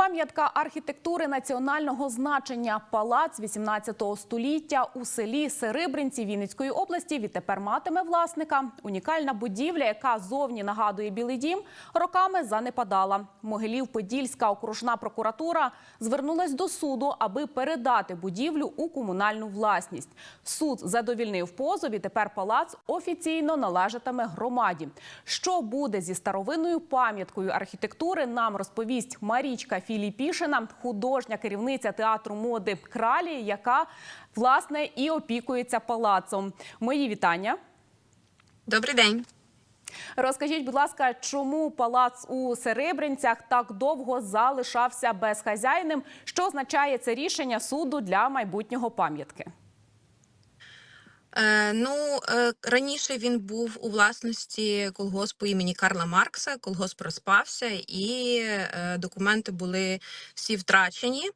Пам'ятка архітектури національного значення палац 18 століття у селі Серибринці Вінницької області відтепер матиме власника. Унікальна будівля, яка зовні нагадує Білий дім, роками занепадала. Могилів-Подільська окружна прокуратура звернулась до суду, аби передати будівлю у комунальну власність. Суд задовільнив позов і тепер палац офіційно належатиме громаді. Що буде зі старовинною пам'яткою архітектури, нам розповість Марічка Філіпішина, художня керівниця театру моди Кралі, яка власне і опікується палацом. Мої вітання. Добрий день. Розкажіть, будь ласка, чому палац у Серебрянцях так довго залишався безхазяйним? Що означає це рішення суду для майбутнього пам'ятки? Е, ну, е, раніше він був у власності колгоспу імені Карла Маркса. Колгосп розпався, і е, документи були всі втрачені.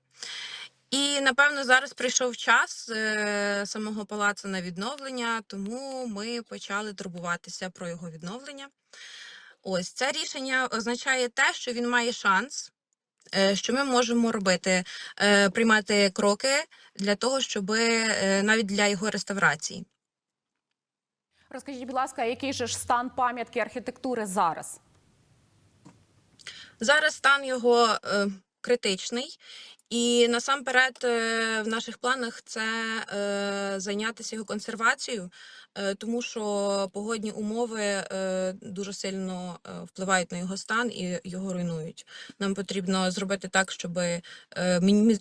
І напевно зараз прийшов час самого палацу на відновлення, тому ми почали турбуватися про його відновлення. Ось це рішення означає те, що він має шанс, що ми можемо робити, е, приймати кроки для того, щоб навіть для його реставрації. Розкажіть, будь ласка, який же ж стан пам'ятки архітектури зараз? Зараз стан його е, критичний, і насамперед е, в наших планах це е, зайнятися його консервацією, е, тому що погодні умови дуже сильно впливають на його стан і його руйнують. Нам потрібно зробити так, щоб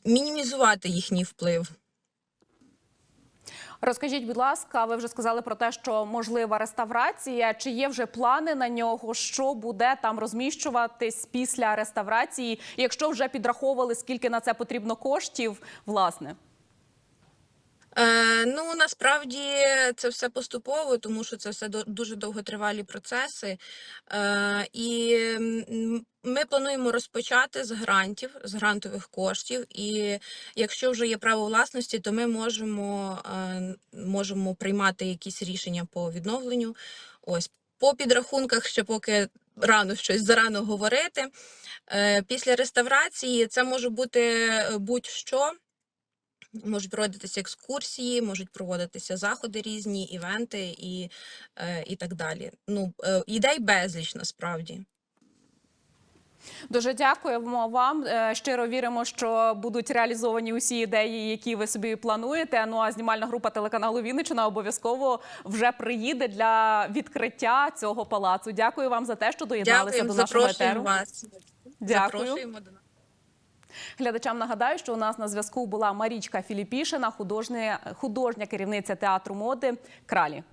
мінімізувати їхній вплив. Розкажіть, будь ласка, ви вже сказали про те, що можлива реставрація. Чи є вже плани на нього? Що буде там розміщуватись після реставрації? Якщо вже підраховували, скільки на це потрібно коштів, власне? Е, ну насправді це все поступово, тому що це все дуже довготривалі процеси. Е, і ми плануємо розпочати з грантів, з грантових коштів. І якщо вже є право власності, то ми можемо, е, можемо приймати якісь рішення по відновленню. Ось по підрахунках ще поки рано щось зарано говорити. Після реставрації це може бути будь-що. Можуть проводитися екскурсії, можуть проводитися заходи різні, івенти і, е, і так далі. Ну, е, ідей безліч насправді. Дуже дякуємо вам. Е, Щиро віримо, що будуть реалізовані усі ідеї, які ви собі плануєте. Ну а знімальна група телеканалу Вінниччина обов'язково вже приїде для відкриття цього палацу. Дякую вам за те, що доєдналися Дякуємо, до нашого етеру. вас. Дякую. Запрошуємо до нас. Глядачам нагадаю, що у нас на зв'язку була Марічка Філіпішина, художня, художня керівниця театру моди Кралі.